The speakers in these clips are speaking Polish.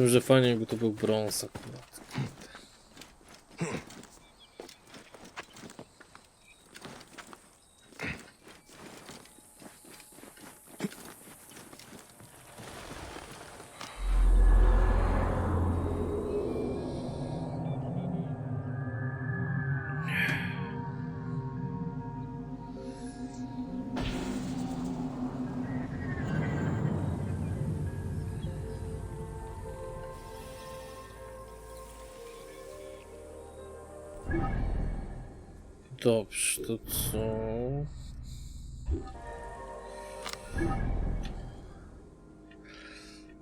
tym, że fajnie jakby to był brąz akurat. Dobrze, to co?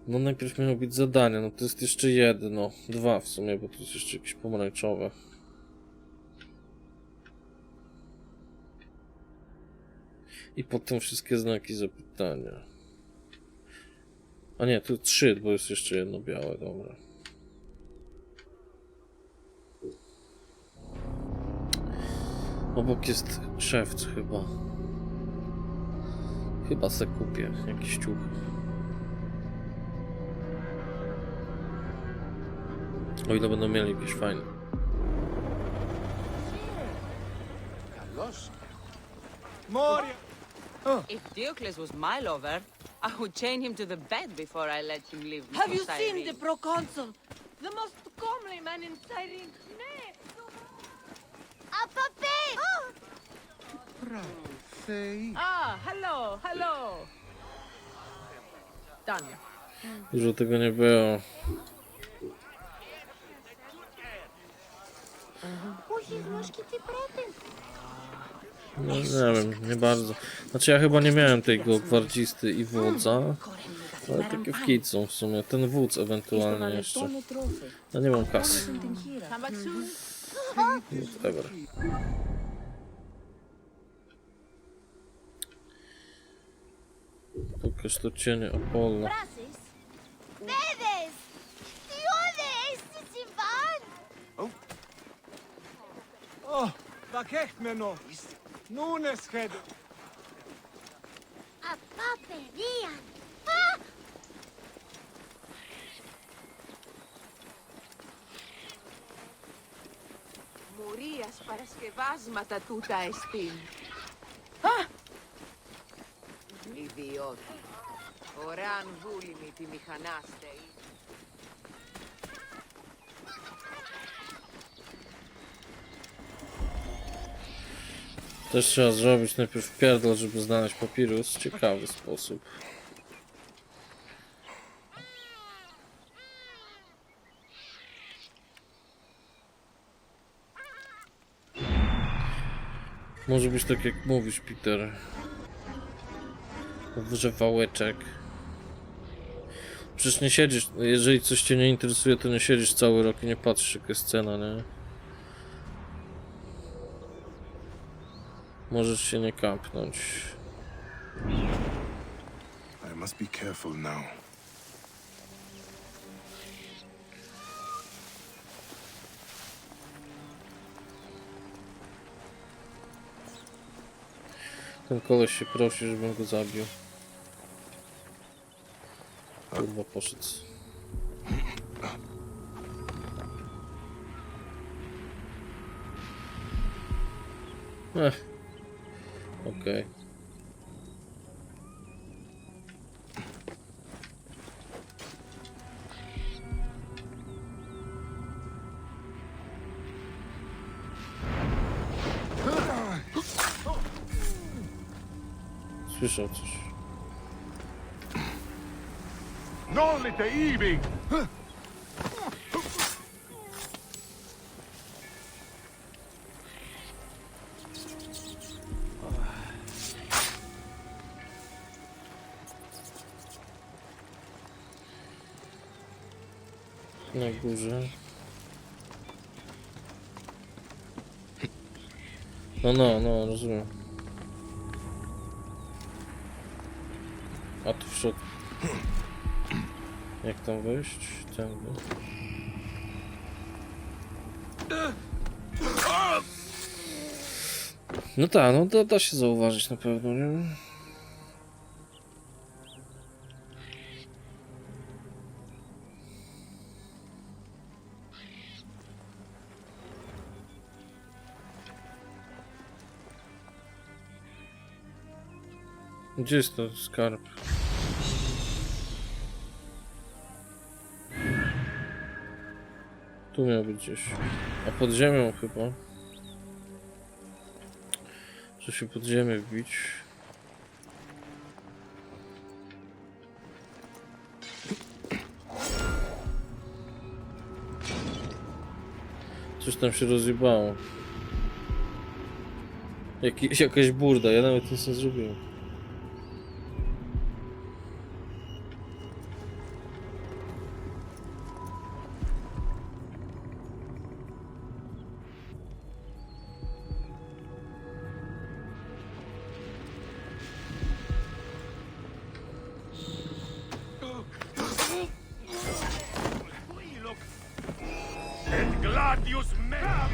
No najpierw miało być zadanie, no to jest jeszcze jedno. Dwa w sumie, bo to jest jeszcze jakieś pomarańczowe. I potem wszystkie znaki zapytania. A nie, tu trzy, bo jest jeszcze jedno białe, dobra. Obok jest szewc chyba. Chyba se kupię jakiś ciuch. O ile będą mieli jakieś fajne. Moria! If Diocles was my lover, I would chain him to the bed before I let him leave Have you seen the proconsul? The most comely man in Cyrene. right. Say. Hello, hello. Done. Dużo tego nie było. No, nie wiem, nie bardzo. Znaczy ja chyba nie miałem tego gwardzisty i wodza. Ale takie w kicu w sumie. Ten wódz ewentualnie jeszcze. Ja nie mam kasy. Whatever. Только случайно упала. Oh, vad käckt med nås. Nunes skedde. A paperian. Μουρίας παρασκευάσματα τούτα εστίν. Ιδιώτη. Ωραάν βούλημη τη μηχανάστε. Też trzeba zrobić najpierw pierdol, żeby znaleźć papirus. Ciekawy sposób. Może być tak jak mówisz, Peter. Że wałeczek. Przecież nie siedzisz, jeżeli coś cię nie interesuje, to nie siedzisz cały rok i nie patrzysz jaka jest scena, nie? Możesz się nie kapnąć. I must be careful now. Ten koleś się prosi, żebym go zabił. Kurwa poszedł. Ech. Okej. Słyszał coś. Iving! Na górze. No, no, no, rozumiem. A tu w środku. Jak tam wyjść? Tam No tak, no da, da się zauważyć na pewno, nie? Gdzie jest to skarb? Tu miał być gdzieś. A pod ziemią chyba. Czy się pod ziemię wbić? Coś tam się rozjebało. Jaki, jakaś burda, ja nawet nic nie zrobiłem.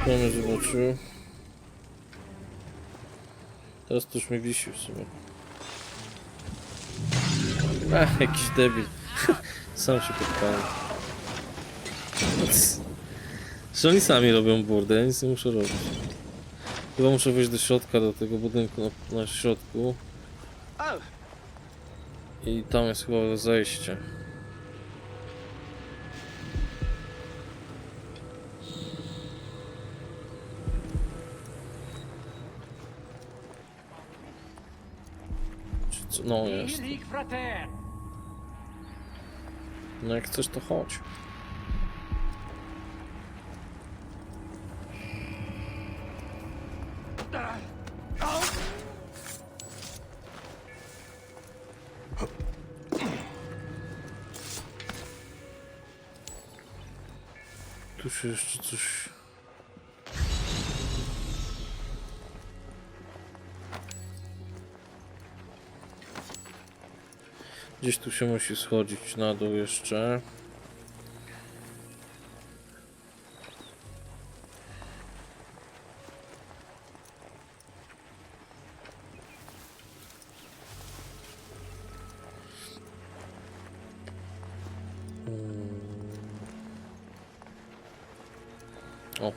Mnie zobaczył. Teraz to już mnie wisi w sumie. Ach, jakiś debil. Sam się podpalił. Że oni sami robią burdę, ja nic nie muszę robić. Chyba muszę wejść do środka, do tego budynku na, na środku. I tam jest chyba zejście. Co? No jest. No jak chcesz to chodź. Tu się jeszcze coś... Gdzieś tu się musi schodzić na dół jeszcze. O,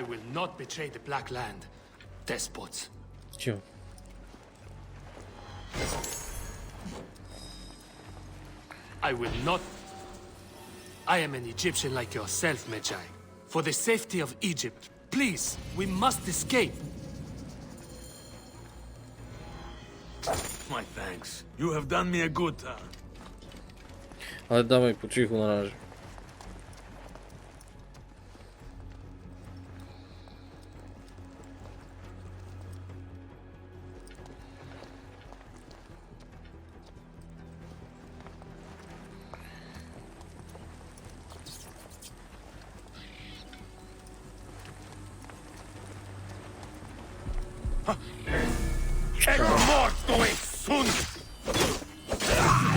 I will not betray the Black Land. Despots. I will not. I am an Egyptian like yourself, Medjay. For the safety of Egypt, please, we must escape. My thanks. You have done me a good turn. Ale dawaj po cichu na razie.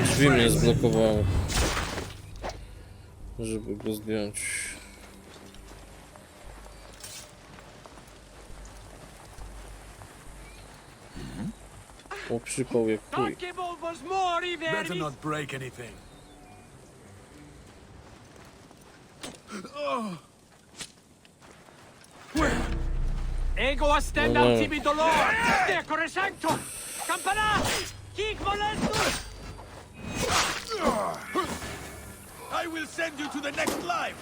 Drzwi mnie zblokowały. Żeby go zdjąć. O, przypał jak chuj. Better not break anything. Ego a ställa No, no. tibi dolor! Decore sanctum! Campana! Hic molestus! I will send you to the next life!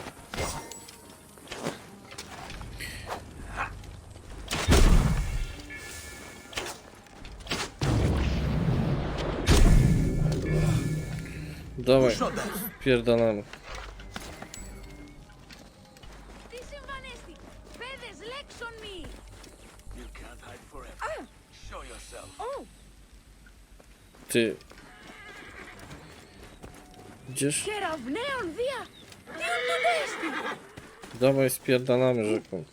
Dawaj, pierdalamy. ty. Gdzież? Dawaj spierdalamy rzeką.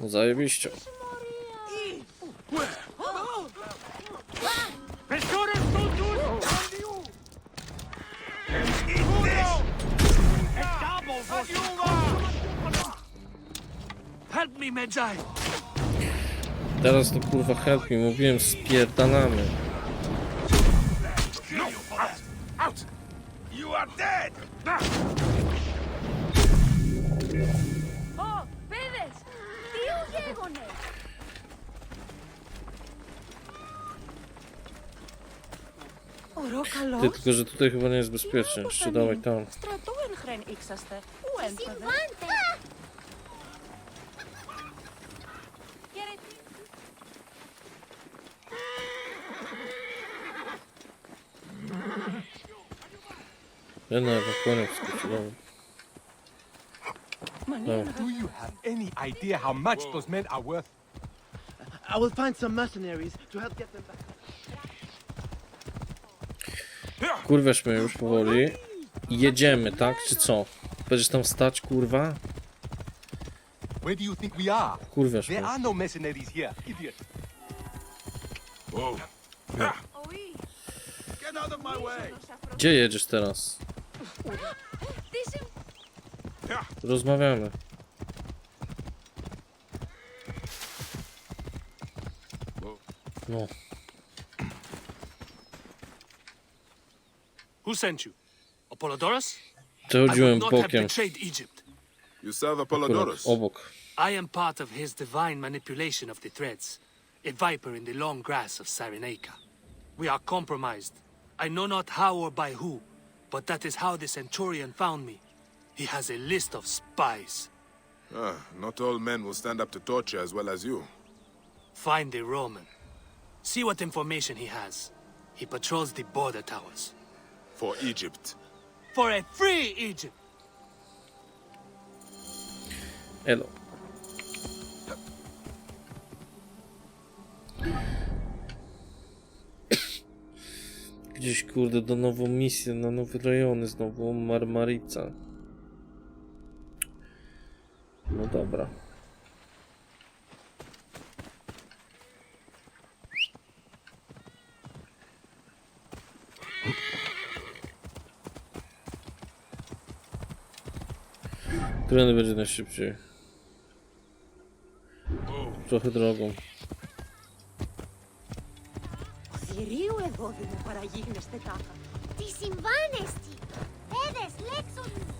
No zajebiście. Help me, Medjay! Teraz to kurwa help mi, mówiłem spierdalamy. Ty, tylko że tutaj chyba nie jest bezpiecznie. Jeszcze dawaj tam. Ja na koniec skoczyłem. Do you have any idea how much those men are worth? I will find some mercenaries to help get them back. Kurwiasz mnie już powoli. Jedziemy, tak? Czy co? Będziesz tam stać, kurwa? Where do you think we are? Kurwiasz mnie. There are no mercenaries here, idiot. Whoa. Get out of my way! Gdzie jedziesz teraz? Rozmawiamy. No. Who sent you? Apollodorus? Przechodziłem I not have bokiem. betrayed Egypt. You serve Apollodorus. obok. I am part of his divine manipulation of the threads, a viper in the long grass of Cyrenaica. We are compromised. I know not how or by who, but that is how the Centurion found me. He has a list of spies. Ah, not all men will stand up to torture as well as you. Find the Roman. See what information he has. He patrols the border towers. For Egypt. For a free Egypt! Elo. Gdzieś kurde do nową misję, na nowe rejony, znowu Marmarica. No dobra. Którędy będzie najszybciej? Trochę drogą. Θηρίου εδώ δεν παραγίγνεστε τάχα. Τι συμβάνεστη. Έδες λέξον μου.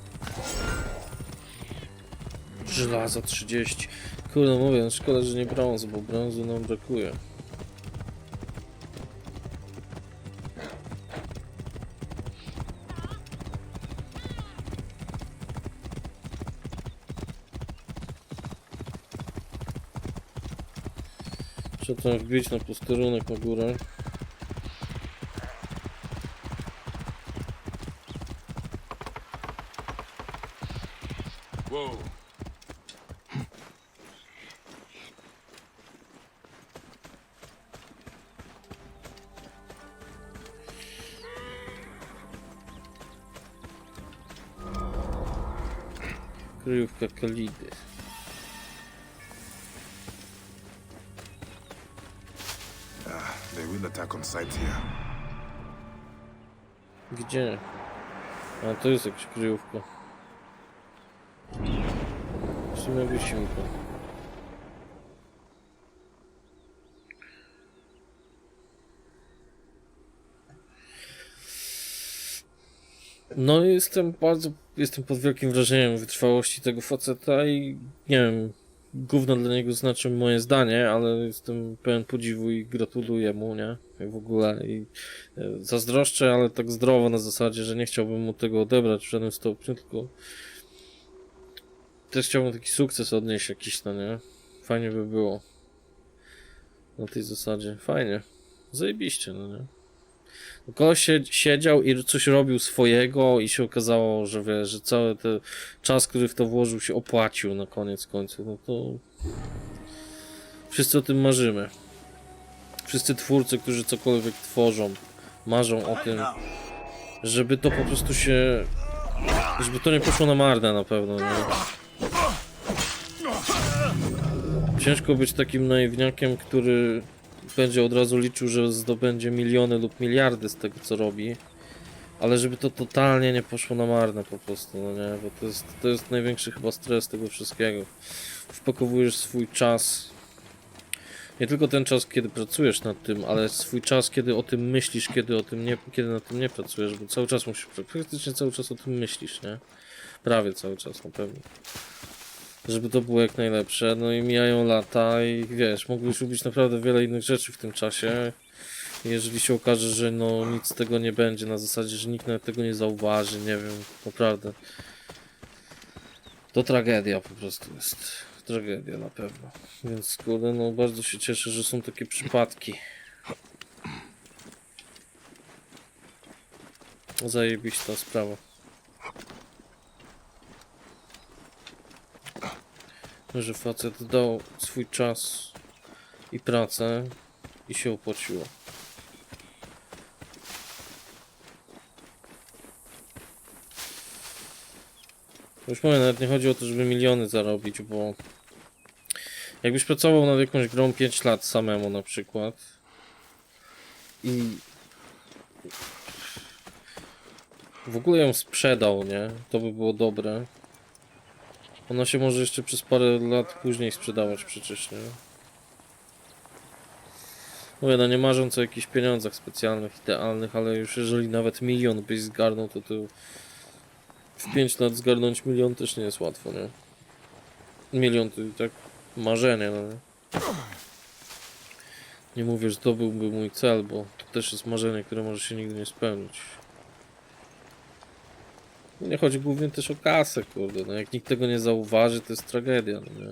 Żelaza 30. Kurde, mówię, no szkoda, że nie brązu, bo brązu nam brakuje. Trzeba tam wbić na posterunek na górę. Kryjówka Kalidy. They will attack on sight here. Gdzie? A to jest jakaś kryjówka. W sumie wysiłka. No jestem bardzo, jestem pod wielkim wrażeniem wytrwałości tego faceta i nie wiem, gówno dla niego znaczy moje zdanie, ale jestem pełen podziwu i gratuluję mu, nie? W ogóle i e, zazdroszczę, ale tak zdrowo na zasadzie, że nie chciałbym mu tego odebrać w żadnym stopniu, tylko też chciałbym taki sukces odnieść jakiś, no nie? Fajnie by było. Na tej zasadzie. Fajnie. Zajebiście, no nie? Się, siedział i coś robił swojego i się okazało, że wiesz, że cały ten czas, który w to włożył się opłacił na koniec końców, no to wszyscy o tym marzymy. Wszyscy twórcy, którzy cokolwiek tworzą, marzą o tym, żeby to po prostu się, żeby to nie poszło na marne na pewno, nie? Ciężko być takim naiwniakiem, który będzie od razu liczył, że zdobędzie miliony lub miliardy z tego, co robi. Ale żeby to totalnie nie poszło na marne po prostu, no nie? Bo to jest, to jest największy chyba stres tego wszystkiego. Wpakowujesz swój czas, nie tylko ten czas, kiedy pracujesz nad tym, ale swój czas, kiedy o tym myślisz, kiedy o tym nie, kiedy nad tym nie pracujesz, bo cały czas musisz, praktycznie cały czas o tym myślisz, nie? Prawie cały czas na pewno żeby to było jak najlepsze. No i mijają lata i wiesz, mógłbyś robić naprawdę wiele innych rzeczy w tym czasie. Jeżeli się okaże, że no nic z tego nie będzie, na zasadzie, że nikt nawet tego nie zauważy, nie wiem, naprawdę. To tragedia po prostu jest. Tragedia na pewno. Więc kurde, no bardzo się cieszę, że są takie przypadki. Zajebista sprawa. Że facet dał swój czas i pracę i się opłaciło. Już mówię, nawet nie chodzi o to, żeby miliony zarobić, bo jakbyś pracował nad jakąś grą 5 lat samemu na przykład i w ogóle ją sprzedał, nie? To by było dobre. Ona się może jeszcze przez parę lat później sprzedawać przecież, nie? Mówię, no nie marząc o jakichś pieniądzach specjalnych, idealnych, ale już jeżeli nawet milion byś zgarnął, to to w 5 lat zgarnąć milion też nie jest łatwo, nie? Milion to i tak marzenie, no nie? Nie mówię, że to byłby mój cel, bo to też jest marzenie, które może się nigdy nie spełnić. Nie chodzi głównie też o kasę, kurde. No jak nikt tego nie zauważy, to jest tragedia, no nie?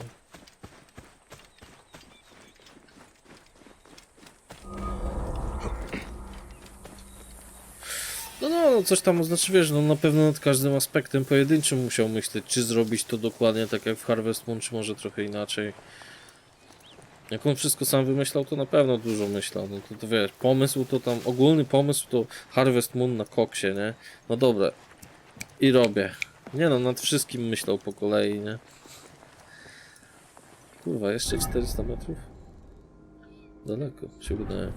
No, no, no, coś tam, znaczy wiesz, no na pewno nad każdym aspektem pojedynczym musiał myśleć, czy zrobić to dokładnie tak jak w Harvest Moon, czy może trochę inaczej. Jak on wszystko sam wymyślał, to na pewno dużo myślał. No to, to wiesz, pomysł to tam, ogólny pomysł to Harvest Moon na koksie, nie? No dobra. I robię. Nie no, nad wszystkim myślał po kolei, nie? Kurwa, jeszcze 400 metrów? Daleko, się wydaje.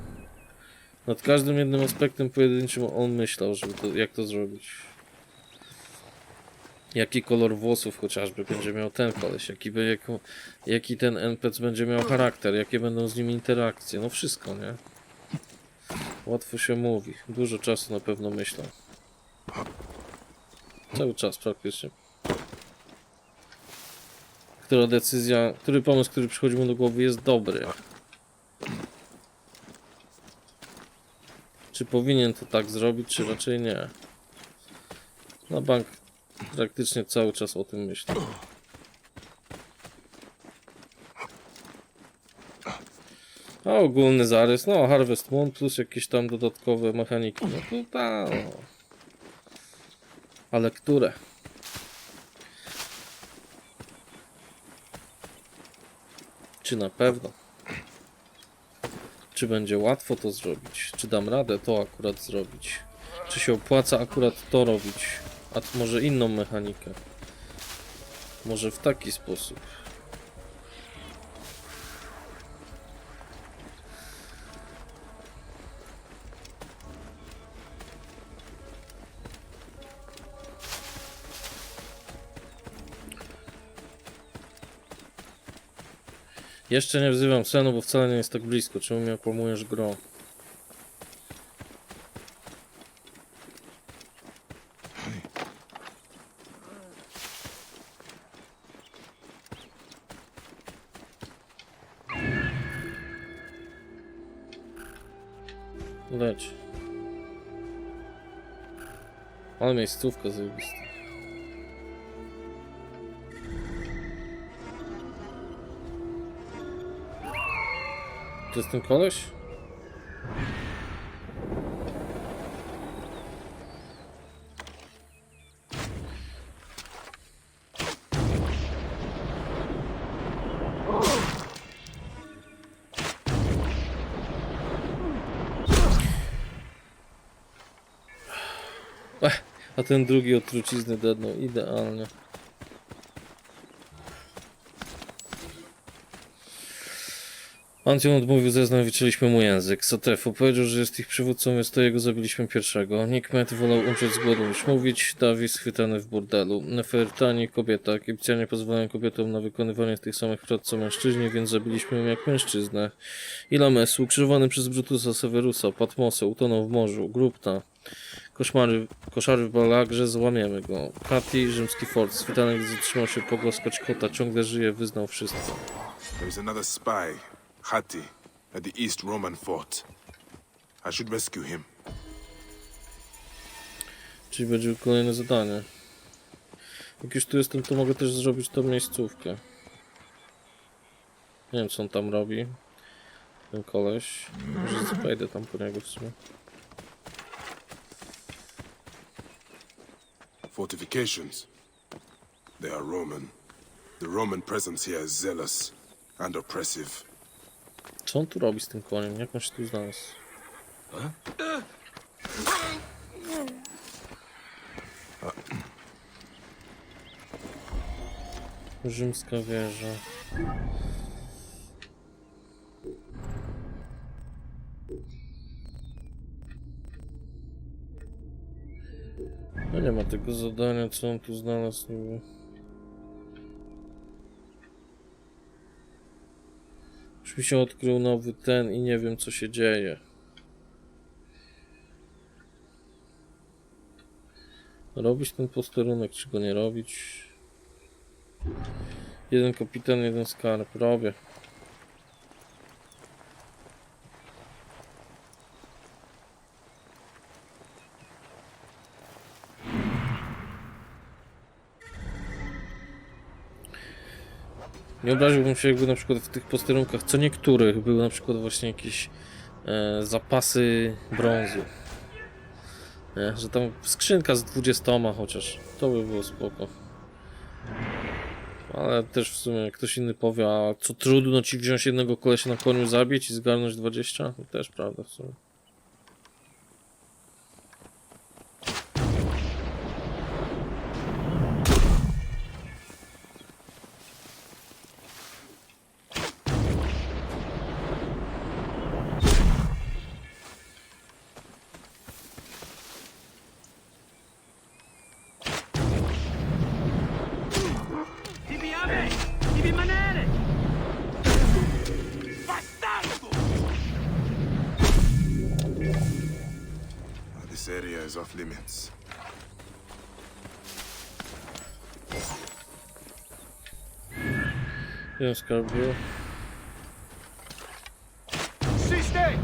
Nad każdym jednym aspektem pojedynczym on myślał, żeby to, jak to zrobić. Jaki kolor włosów chociażby będzie miał ten koleś, jaki, jako, jaki ten NPC będzie miał charakter, jakie będą z nim interakcje, no wszystko, nie? Łatwo się mówi, dużo czasu na pewno myślał. Cały czas praktycznie. Która decyzja, który pomysł, który przychodzi mu do głowy jest dobry. Czy powinien to tak zrobić, czy raczej nie? Na bank praktycznie cały czas o tym myślę. A ogólny zarys, no Harvest Moon plus jakieś tam dodatkowe mechaniki, no to ta, no. Ale które? Czy na pewno? Czy będzie łatwo to zrobić? Czy dam radę to akurat zrobić? Czy się opłaca akurat to robić? A może inną mechanikę? Może w taki sposób? Jeszcze nie wzywam senu, bo wcale nie jest tak blisko. Czemu mnie okłamujesz gro? Leć. Ale miejscówka zajebista. To jest ten koleś? A ten drugi od trucizny dednął idealnie. Antion odmówił zeznań, wycięliśmy mu język. Satefu powiedział, że jest ich przywódcą, więc to jego zabiliśmy pierwszego. Nikmet wolał umrzeć z głodu niż mówić. Dawi schwytany w burdelu. Nefertani kobieta. Egipcjanie pozwalają kobietom na wykonywanie tych samych prac co mężczyźni, więc zabiliśmy ją jak mężczyznę. Ilames, ukrzyżowany przez Brutusa Severusa, Patmosę, utonął w morzu. Grupta. Koszmary, koszary w balagrze, złamiemy go. Kati, rzymski fort. Schwytany, gdy zatrzymał się pogłaskać kota. Ciągle żyje, wyznał wszystko. There is another spy, Hati, at the East Roman fort. I should rescue him. Czyli będzie kolejne zadanie. Jak już tu jestem, to mogę też zrobić tą miejscówkę. Nie wiem, co on tam robi. Ten koleś. Może wejdę tam po niego w sumie. Fortifications. They are Roman. The Roman presence here is zealous and oppressive. Co on tu robi z tym koniem? Jak on się tu znalazł? Rzymska wieża. No nie ma tego zadania, co on tu znalazł niby. Mi się odkrył nowy ten i nie wiem co się dzieje. Robić ten posterunek, czy go nie robić? Jeden kapitan, jeden skarb. Robię. Nie obraziłbym się, jakby na przykład w tych posterunkach, co niektórych, były na przykład właśnie jakieś e, zapasy brązu. Nie? Że tam skrzynka z 20 chociaż. To by było spoko. Ale też w sumie ktoś inny powie, a co trudno ci wziąć jednego kolesia na koniu zabić i zgarnąć 20? To też prawda w sumie. Is off limits. Jeden skarb był. Siste!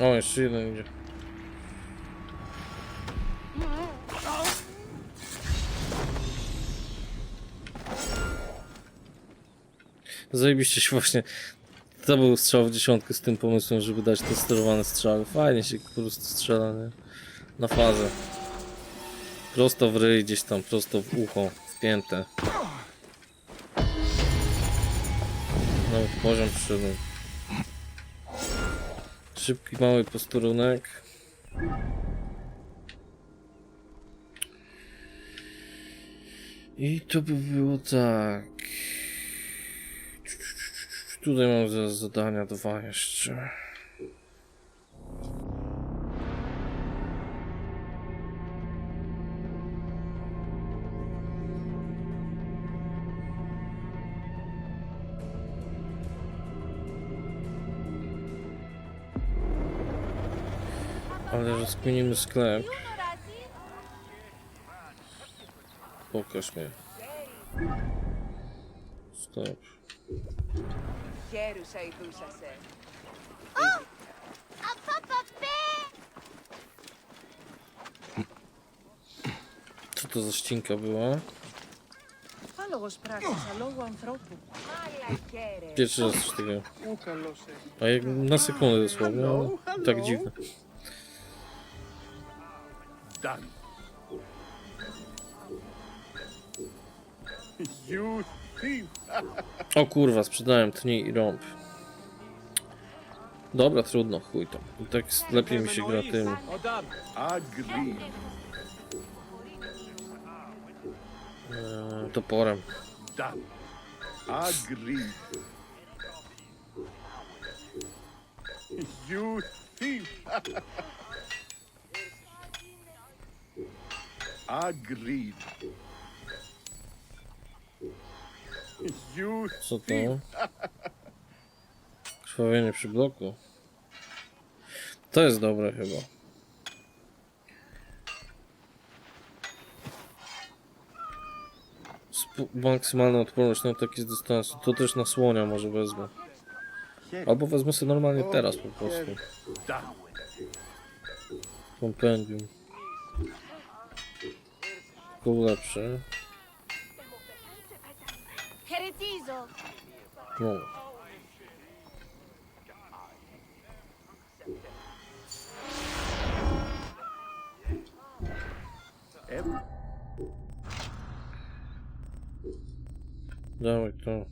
O, jeszcze jeden idzie. Zajebiście się właśnie. To był strzał w dziesiątkę z tym pomysłem, żeby dać te sterowane strzały. Fajnie się po prostu strzela, nie? Na fazę. Prosto w ryj, gdzieś tam, prosto w ucho, wpięte. Nawet poziom przyszedłem. Szybki, mały posterunek. I to by było tak. Tutaj mam za zadania dwa jeszcze. Ale rozkminimy sklep. Pokaż mnie. Sklep Χαίρουσα ειδούσασε. Απαπαπέ! Co to za ścinka była? Άλογος πράξης, αλόγου ανθρώπου. Μαλακέρε. Pierwszy raz coś takiego. A jak na sekundę dosłownie, ale tak dziwne. Done. You thief! O kurwa, sprzedałem tnij i rąb. Dobra, trudno, chuj tam. I tak lepiej mi się gra tym. Agreed. E, toporem. Thief! Agreed. Co to? Krwawienie przy bloku. To jest dobre chyba. p- maksymalna odporność na taki z dystansu. To też na słonia może wezmę. Albo wezmę sobie normalnie teraz po prostu. Kompendium. To lepsze. No. Dawaj to.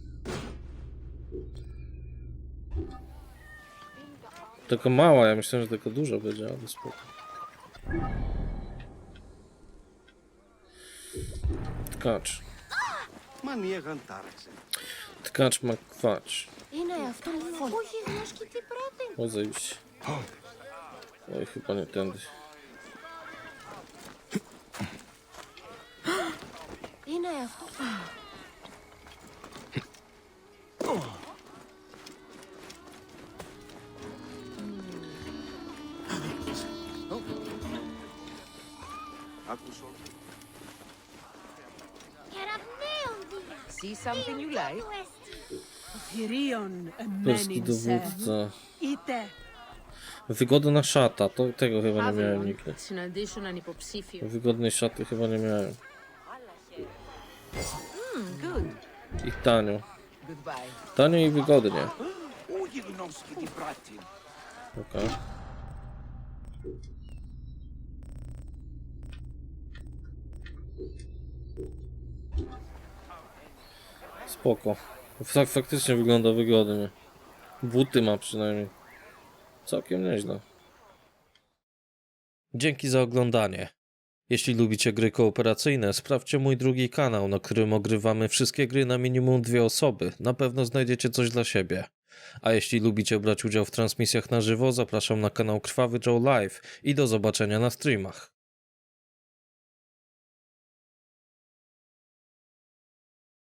Taka mała, ja myślałem, że taka duża będzie, ale spoko. Tkacz. Tkacz ma kwacz. Иная в том фоне. O, zajebiście. Oj, chyba nie tędy. Иная в том Akuszonki. see something Polski dowódca. Wygodna szata, to tego chyba nie miałem nigdy. Wygodnej szaty chyba nie miałem. I tanio. Tanio i wygodnie. Okej. Okay. Spoko. Tak faktycznie wygląda wygodnie. Buty ma przynajmniej. Całkiem nieźle. Dzięki za oglądanie. Jeśli lubicie gry kooperacyjne, sprawdźcie mój drugi kanał, na którym ogrywamy wszystkie gry na minimum dwie osoby. Na pewno znajdziecie coś dla siebie. A jeśli lubicie brać udział w transmisjach na żywo, zapraszam na kanał Krwawy Joe Live i do zobaczenia na streamach.